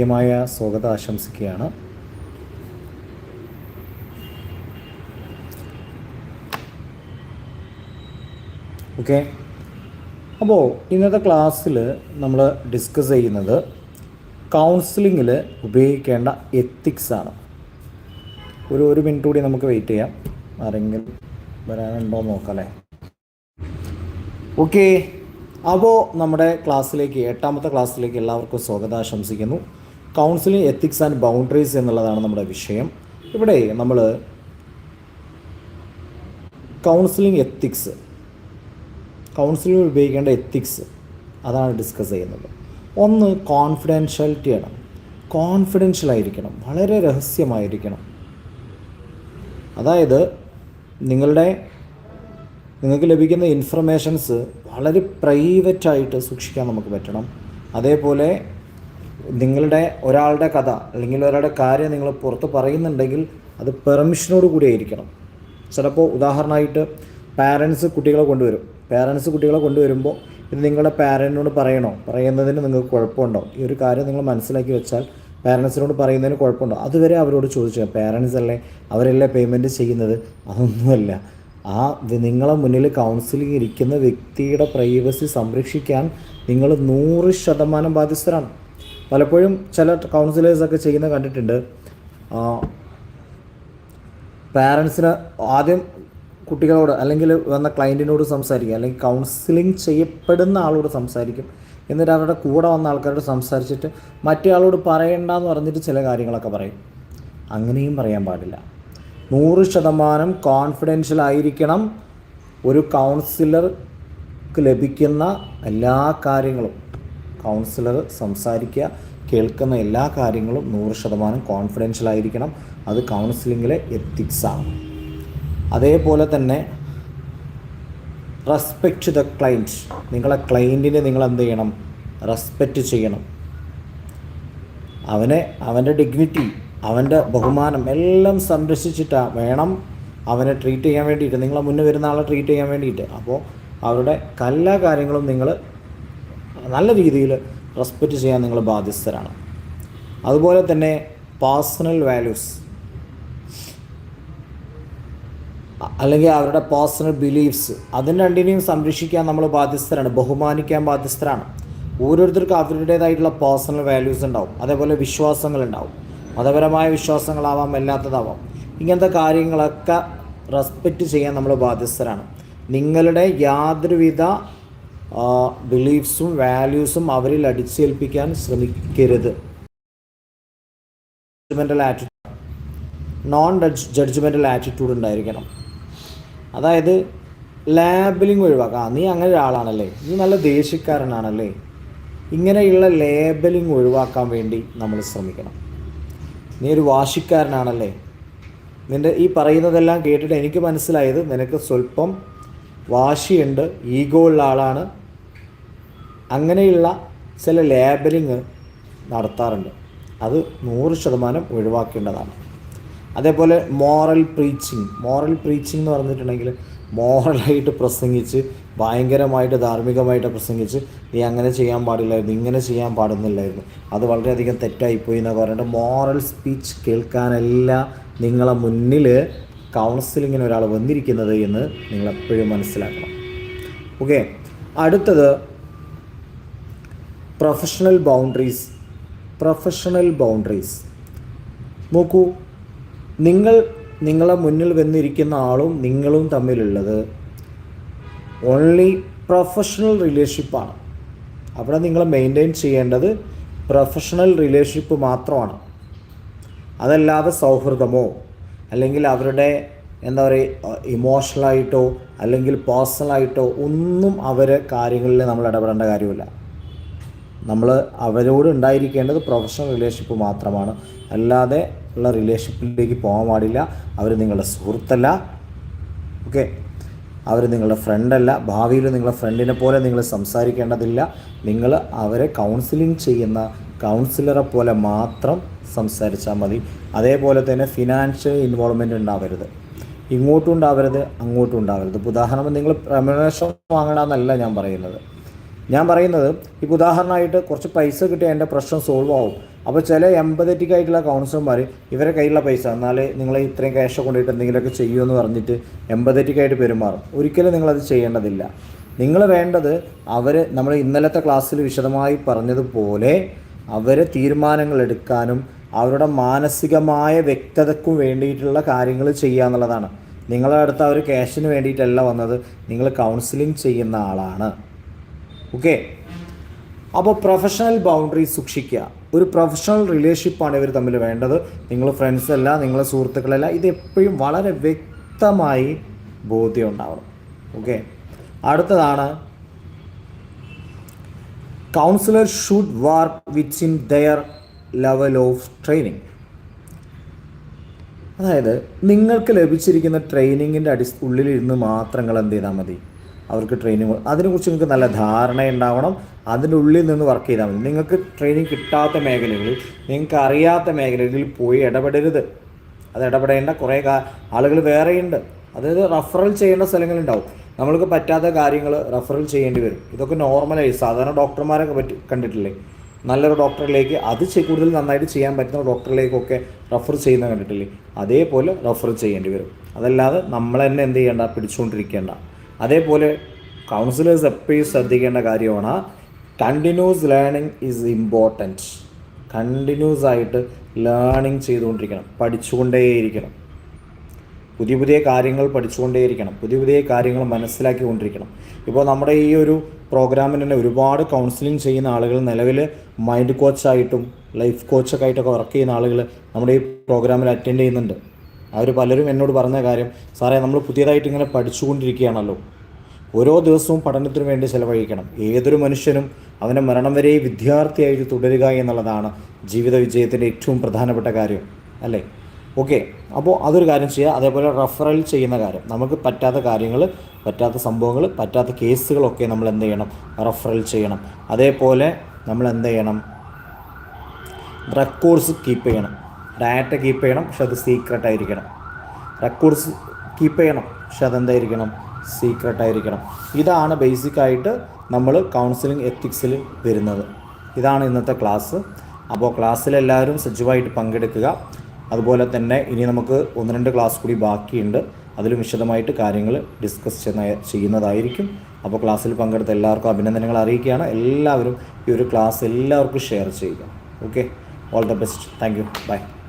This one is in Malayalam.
കൃത്യമായ സ്വാഗതം ആശംസിക്കുകയാണ്. ഓക്കെ. അപ്പോൾ ഇന്നത്തെ ക്ലാസ്സിൽ നമ്മൾ ഡിസ്കസ് ചെയ്യുന്നത് കൗൺസിലിങ്ങിൽ ഉപയോഗിക്കേണ്ട എത്തിക്സ് ആണ്. ഒരു ഒരു മിനിറ്റ് കൂടി നമുക്ക് വെയിറ്റ് ചെയ്യാം. ആരെങ്കിലും വരാനുണ്ടോ നോക്കാം അല്ലേ? ഓക്കെ. അപ്പോൾ നമ്മുടെ ക്ലാസ്സിലേക്ക് എട്ടാമത്തെ ക്ലാസ്സിലേക്ക് എല്ലാവർക്കും സ്വാഗതം ആശംസിക്കുന്നു കൗൺസിലിംഗ് എത്തിക്സ് ആൻഡ് ബൗണ്ടറീസ് എന്നുള്ളതാണ് നമ്മുടെ വിഷയം. ഇവിടെ നമ്മൾ കൗൺസിലിംഗ് എത്തിക്സ് കൗൺസിലിംഗ് ഉപയോഗിക്കേണ്ട എത്തിക്സ് അതാണ് ഡിസ്കസ് ചെയ്യുന്നത്. ഒന്ന് കോൺഫിഡൻഷ്യാലിറ്റി ആണ്. കോൺഫിഡൻഷ്യൽ ആയിരിക്കണം. വളരെ രഹസ്യമായിരിക്കണം. അതായത് നിങ്ങളുടെ നിങ്ങൾക്ക് ലഭിക്കുന്ന ഇൻഫർമേഷൻസ് വളരെ പ്രൈവറ്റായിട്ട് സൂക്ഷിക്കാൻ നമുക്ക് പറ്റണം. അതേപോലെ നിങ്ങളുടെ ഒരാളുടെ കഥ അല്ലെങ്കിൽ ഒരാളുടെ കാര്യം നിങ്ങൾ പുറത്ത് പറയുന്നുണ്ടെങ്കിൽ അത് പെർമിഷനോട് കൂടി ആയിരിക്കണം. ചിലപ്പോൾ ഉദാഹരണമായിട്ട് പാരൻസ് കുട്ടികളെ കൊണ്ടുവരും. പാരൻസ് കുട്ടികളെ കൊണ്ടുവരുമ്പോൾ ഇത് നിങ്ങളുടെ പാരന്റിനോട് പറയണോ? പറയുന്നതിന് നിങ്ങൾക്ക് കുഴപ്പമുണ്ടോ? ഈ ഒരു കാര്യം നിങ്ങൾ മനസ്സിലാക്കി വെച്ചാൽ പാരൻസിനോട് പറയുന്നതിന് കുഴപ്പമുണ്ടോ? അതുവരെ അവരോട് ചോദിച്ചു. പാരൻസ് അല്ലേ? അവരല്ലേ പേയ്മെന്റ് ചെയ്യുന്നത്? അതൊന്നുമല്ല. ആ നിങ്ങളെ മുന്നിൽ കൗൺസിലിംഗ് ഇരിക്കുന്ന വ്യക്തിയുടെ പ്രൈവസി സംരക്ഷിക്കാൻ നിങ്ങൾ നൂറ് ശതമാനം ബാധ്യസ്ഥരാണ്. പലപ്പോഴും ചില കൗൺസിലേഴ്സൊക്കെ ചെയ്യുന്ന കണ്ടിട്ടുണ്ട്. പാരൻസിന് ആദ്യം കുട്ടികളോട് അല്ലെങ്കിൽ വന്ന ക്ലയന്റിനോട് സംസാരിക്കും അല്ലെങ്കിൽ കൗൺസിലിംഗ് ചെയ്യപ്പെടുന്ന ആളോട് സംസാരിക്കും. എന്നിട്ട് അവരുടെ കൂടെ വന്ന ആൾക്കാരോട് സംസാരിച്ചിട്ട് മറ്റേ ആളോട് പറയണ്ടെന്ന് പറഞ്ഞിട്ട് ചില കാര്യങ്ങളൊക്കെ പറയും. അങ്ങനെയും പറയാൻ പാടില്ല. നൂറ് ശതമാനം കോൺഫിഡൻഷ്യൽ ആയിരിക്കണം ഒരു കൗൺസിലർക്ക് ലഭിക്കുന്ന എല്ലാ കാര്യങ്ങളും. കൗൺസിലർ സംസാരിക്കുക കേൾക്കുന്ന എല്ലാ കാര്യങ്ങളും നൂറ് ശതമാനം കോൺഫിഡൻഷ്യൽ ആയിരിക്കണം. അത് കൗൺസിലിങ്ങിലെ എത്തിക്സാണ് അതേപോലെ തന്നെ റെസ്പെക്റ്റ് ദ ക്ലൈന്റ് നിങ്ങളെ ക്ലൈന്റിനെ നിങ്ങൾ എന്ത് ചെയ്യണം? റെസ്പെക്റ്റ് ചെയ്യണം. അവനെ അവന്റെ ഡിഗ്നിറ്റി അവന്റെ ബഹുമാനം എല്ലാം സംരക്ഷിച്ചിട്ട് വേണം അവനെ ട്രീറ്റ് ചെയ്യാൻ വേണ്ടിയിട്ട്. നിങ്ങളെ മുന്നേ വരുന്ന ആളെ ട്രീറ്റ് ചെയ്യാൻ വേണ്ടിയിട്ട്. അപ്പോൾ അവരുടെ എല്ലാ കാര്യങ്ങളും നിങ്ങൾ നല്ല രീതിയിൽ റെസ്പെക്റ്റ് ചെയ്യാൻ നിങ്ങൾ ബാധ്യസ്ഥരാണ്. അതുപോലെ തന്നെ പേഴ്സണൽ വാല്യൂസ് അല്ലെങ്കിൽ അവരുടെ പേഴ്സണൽ ബിലീഫ്സ് അതിന് രണ്ടിനെയും സംരക്ഷിക്കാൻ നമ്മൾ ബാധ്യസ്ഥരാണ് ബഹുമാനിക്കാൻ ബാധ്യസ്ഥരാണ്. ഓരോരുത്തർക്കും അവരുടേതായിട്ടുള്ള പേഴ്സണൽ വാല്യൂസ് ഉണ്ടാവും. അതേപോലെ വിശ്വാസങ്ങളുണ്ടാവും മതപരമായ വിശ്വാസങ്ങളാവാം അല്ലാത്തതാവാം. ഇങ്ങനത്തെ കാര്യങ്ങളൊക്കെ റെസ്പെക്റ്റ് ചെയ്യാൻ നമ്മൾ ബാധ്യസ്ഥരാണ്. നിങ്ങളുടെ യാതൊരുവിധ ബിലീഫ്സും വാല്യൂസും അവരിൽ അടിച്ചേൽപ്പിക്കാൻ ശ്രമിക്കരുത്. Judgmental attitude non judgmental attitude ഉണ്ടായിരിക്കണം. അതായത് ലേബലിംഗ് ഒഴിവാക്കുക. നീ അങ്ങനെ ഒരാളാണല്ലേ? നീ നല്ല ദേഷ്യക്കാരനാണല്ലേ? ഇങ്ങനെയുള്ള ലേബലിംഗ് ഒഴിവാക്കാൻ വേണ്ടി നമ്മൾ ശ്രമിക്കണം. നീ ഒരു വാശിക്കാരനാണല്ലേ? നിന്റെ ഈ പറയുന്നതെല്ലാം കേട്ടിട്ട് എനിക്ക് മനസ്സിലായത് നിനക്ക് സ്വല്പം വാശിയുണ്ട് ഈഗോ ഉള്ള ആളാണ് അങ്ങനെയുള്ള ചില ലേബലിങ് നടത്താറുണ്ട്. അത് നൂറ് ശതമാനം ഒഴിവാക്കേണ്ടതാണ്. അതേപോലെ മോറൽ പ്രീച്ചിങ്. മോറൽ പ്രീച്ചിങ് എന്ന് പറഞ്ഞിട്ടുണ്ടെങ്കിൽ മോറലായിട്ട് പ്രസംഗിച്ച് ഭയങ്കരമായിട്ട് ധാർമ്മികമായിട്ട് പ്രസംഗിച്ച് നീ അങ്ങനെ ചെയ്യാൻ പാടില്ലായിരുന്നു ഇങ്ങനെ ചെയ്യാൻ പാടുന്നില്ലായിരുന്നു അത് വളരെയധികം തെറ്റായിപ്പോയി എന്നൊക്കെ പറഞ്ഞിട്ട് മോറൽ സ്പീച്ച് കേൾക്കാനല്ല നിങ്ങളെ മുന്നിൽ കൗൺസിലിങ്ങിന് ഒരാൾ വന്നിരിക്കുന്നത് എന്ന് നിങ്ങൾ എപ്പോഴും മനസ്സിലാക്കണം. ഓക്കെ. അടുത്തത് പ്രൊഫഷണൽ ബൗണ്ടറീസ് പ്രൊഫഷണൽ ബൗണ്ടറീസ് നോക്കൂ നിങ്ങൾ നിങ്ങളെ മുന്നിൽ വന്നിരിക്കുന്ന ആളും നിങ്ങളും തമ്മിലുള്ളത് ഓൺലി പ്രൊഫഷണൽ റിലേഷൻഷിപ്പാണ് അവിടെ നിങ്ങൾ മെയിന്റെയിൻ ചെയ്യേണ്ടത് പ്രൊഫഷണൽ റിലേഷൻഷിപ്പ് മാത്രമാണ്. അതല്ലാതെ സൗഹൃദമോ അല്ലെങ്കിൽ അവരുടെ എന്താ പറയുക ഇമോഷണലായിട്ടോ അല്ലെങ്കിൽ പേഴ്സണലായിട്ടോ ഒന്നും അവരെ കാര്യങ്ങളിൽ നമ്മൾ ഇടപെടേണ്ട കാര്യമില്ല. നമ്മൾ അവരോട് ഉണ്ടായിരിക്കേണ്ടത് പ്രൊഫഷണൽ റിലേഷൻഷിപ്പ് മാത്രമാണ്. അല്ലാതെ ഉള്ള റിലേഷൻഷിപ്പിലേക്ക് പോകാൻ പാടില്ല. അവർ നിങ്ങളുടെ സുഹൃത്തല്ല. ഓക്കെ അവർ നിങ്ങളുടെ ഫ്രണ്ടല്ല ഭാവിയിൽ നിങ്ങളുടെ ഫ്രണ്ടിനെ പോലെ നിങ്ങൾ സംസാരിക്കേണ്ടതില്ല. നിങ്ങൾ അവരെ കൗൺസിലിംഗ് ചെയ്യുന്ന കൗൺസിലറെ പോലെ മാത്രം സംസാരിച്ചാൽ മതി. അതേപോലെ തന്നെ ഫിനാൻഷ്യൽ ഇൻവോൾവ്മെന്റ് ഉണ്ടാവരുത്. ഇങ്ങോട്ടും ഉണ്ടാവരുത് അങ്ങോട്ടും ഉണ്ടാവരുത്. ഇപ്പോൾ ഉദാഹരണം നിങ്ങൾ പ്രമേഷം വാങ്ങണമെന്നല്ല ഞാൻ പറയുന്നത്. ഞാൻ പറയുന്നത് ഇപ്പോൾ ഉദാഹരണമായിട്ട് കുറച്ച് പൈസ കിട്ടിയാൽ എന്റെ പ്രശ്നം സോൾവ് ആവും. അപ്പോൾ ചില എമ്പതറ്റിക് ആയിട്ടുള്ള കൗൺസിലർമാർ ഇവരെ കയ്യിലുള്ള പൈസ എന്നാൽ നിങ്ങൾ ഇത്രയും ക്യാഷ് കൊണ്ടുപോയിട്ട് എന്തെങ്കിലുമൊക്കെ ചെയ്യുമെന്ന് പറഞ്ഞിട്ട് എമ്പതറ്റിക് ആയിട്ട് പെരുമാറും. ഒരിക്കലും നിങ്ങളത് ചെയ്യേണ്ടതില്ല. നിങ്ങൾ വേണ്ടത് അവർ നമ്മൾ ഇന്നലത്തെ ക്ലാസ്സിൽ വിശദമായി പറഞ്ഞതുപോലെ അവരെ തീരുമാനങ്ങൾ എടുക്കാനും അവരുടെ മാനസികമായ വ്യക്തതക്കും വേണ്ടിയിട്ടുള്ള കാര്യങ്ങൾ ചെയ്യുക എന്നുള്ളതാണ്. നിങ്ങളുടെ അടുത്ത് അവർ ക്യാഷിന് വേണ്ടിയിട്ടല്ല വന്നത്. നിങ്ങൾ കൗൺസിലിംഗ് ചെയ്യുന്ന ആളാണ്. ഓക്കെ അപ്പോൾ പ്രൊഫഷണൽ ബൗണ്ടറി സൂക്ഷിക്കുക. ഒരു പ്രൊഫഷണൽ റിലേഷൻഷിപ്പാണ് ഇവർ തമ്മിൽ വേണ്ടത്. നിങ്ങൾ ഫ്രണ്ട്സ് അല്ല നിങ്ങളെ സുഹൃത്തുക്കളല്ല. ഇത് എപ്പോഴും വളരെ വ്യക്തമായി ബോധ്യം ഉണ്ടാവണം ഓക്കെ അടുത്തതാണ്. Counsellor should work which in their level of training അതായത് നിങ്ങൾക്ക് ലഭിച്ചിരിക്കുന്ന ട്രെയിനിങ്ങിന്റെ അടി ഉള്ളിലിരുന്ന് മാത്രം നിങ്ങൾ എന്ത് ചെയ്താൽ മതി? അവർക്ക് ട്രെയിനിങ് അതിനെക്കുറിച്ച് നിങ്ങൾക്ക് നല്ല ധാരണ ഉണ്ടാവണം. അതിന്റെ ഉള്ളിൽ നിന്ന് വർക്ക് ചെയ്താൽ മതി. നിങ്ങൾക്ക് ട്രെയിനിങ് കിട്ടാത്ത മേഖലകളിൽ നിങ്ങൾക്ക് അറിയാത്ത മേഖലകളിൽ പോയി ഇടപെടരുത്. അത് ഇടപെടേണ്ട കുറേ ആളുകൾ വേറെയുണ്ട്. അതായത് റഫറൽ ചെയ്യേണ്ട സ്ഥലങ്ങളുണ്ടാവും. നമ്മൾക്ക് പറ്റാത്ത കാര്യങ്ങൾ റഫറൽ ചെയ്യേണ്ടി വരും. ഇതൊക്കെ നോർമലായി സാധാരണ ഡോക്ടർമാരൊക്കെ പറ്റി കണ്ടിട്ടില്ലേ? നല്ലൊരു ഡോക്ടറിലേക്ക് അത് കൂടുതൽ നന്നായിട്ട് ചെയ്യാൻ പറ്റുന്ന ഡോക്ടറിലേക്കൊക്കെ റഫർ ചെയ്യുന്ന കണ്ടിട്ടില്ലേ? അതേപോലെ റഫർ ചെയ്യേണ്ടി വരും. അതല്ലാതെ നമ്മൾ തന്നെ എന്ത് ചെയ്യേണ്ട? പിടിച്ചുകൊണ്ടിരിക്കേണ്ട. അതേപോലെ കൗൺസിലേഴ്സ് എപ്പോഴും ശ്രദ്ധിക്കേണ്ട കാര്യമാണ് continuous learning is important continuous ആയിട്ട് ലേണിംഗ് ചെയ്തുകൊണ്ടിരിക്കണം പഠിച്ചുകൊണ്ടേയിരിക്കണം. പുതിയ പുതിയ കാര്യങ്ങൾ പഠിച്ചുകൊണ്ടേയിരിക്കണം പുതിയ പുതിയ കാര്യങ്ങൾ മനസ്സിലാക്കിക്കൊണ്ടിരിക്കണം. ഇപ്പോൾ നമ്മുടെ ഈ ഒരു പ്രോഗ്രാമിന് തന്നെ ഒരുപാട് കൗൺസിലിംഗ് ചെയ്യുന്ന ആളുകൾ നിലവിൽ മൈൻഡ് കോച്ചായിട്ടും ലൈഫ് കോച്ചൊക്കെ ആയിട്ടൊക്കെ വർക്ക് ചെയ്യുന്ന ആളുകൾ നമ്മുടെ ഈ പ്രോഗ്രാമിൽ അറ്റൻഡ് ചെയ്യുന്നുണ്ട്. അവർ പലരും എന്നോട് പറഞ്ഞ കാര്യം സാറേ നമ്മൾ പുതിയതായിട്ട് ഇങ്ങനെ പഠിച്ചുകൊണ്ടിരിക്കുകയാണല്ലോ. ഓരോ ദിവസവും പഠനത്തിനു വേണ്ടി ചിലവഴിക്കണം. ഏതൊരു മനുഷ്യനും അവന്റെ മരണം വരെ വിദ്യാർത്ഥിയായിട്ട് തുടരുക എന്നുള്ളതാണ് ജീവിത വിജയത്തിന്റെ ഏറ്റവും പ്രധാനപ്പെട്ട കാര്യം. അല്ലേ? ഓക്കെ. അപ്പോൾ അതൊരു കാര്യം ചെയ്യുക. അതേപോലെ റഫറൽ ചെയ്യുന്ന കാര്യം. നമുക്ക് പറ്റാത്ത കാര്യങ്ങൾ പറ്റാത്ത സംഭവങ്ങൾ പറ്റാത്ത കേസുകളൊക്കെ നമ്മൾ എന്ത് ചെയ്യണം? റഫറൽ ചെയ്യണം. അതേപോലെ നമ്മൾ എന്ത് ചെയ്യണം? റെക്കോർഡ്സ് കീപ്പ് ചെയ്യണം. ഡാറ്റ കീപ്പ് ചെയ്യണം പക്ഷെ അത് സീക്രട്ട് ആയിരിക്കണം. റെക്കോർഡ്സ് കീപ്പ് ചെയ്യണം പക്ഷെ അതെന്തായിരിക്കണം? സീക്രട്ട് ആയിരിക്കണം. ഇതാണ് ബേസിക്കായിട്ട് നമ്മൾ കൗൺസിലിംഗ് എത്തിക്സിൽ വരുന്നത്. ഇതാണ് ഇന്നത്തെ ക്ലാസ് അപ്പോൾ ക്ലാസ്സിലെല്ലാവരും സജീവമായിട്ട് പങ്കെടുക്കുക. അതുപോലെ തന്നെ ഇനി നമുക്ക് ഒന്ന് രണ്ട് ക്ലാസ് കൂടി ബാക്കിയുണ്ട്. അതിലും വിശദമായിട്ട് കാര്യങ്ങൾ ഡിസ്കസ് ചെയ്യുന്ന ചെയ്യുന്നതായിരിക്കും. അപ്പോൾ ക്ലാസ്സിൽ പങ്കെടുത്ത എല്ലാവർക്കും അഭിനന്ദനങ്ങൾ അറിയിക്കുകയാണ്. എല്ലാവരും ഈ ഒരു ക്ലാസ് എല്ലാവർക്കും ഷെയർ ചെയ്യുക. Okay all the best thank you bye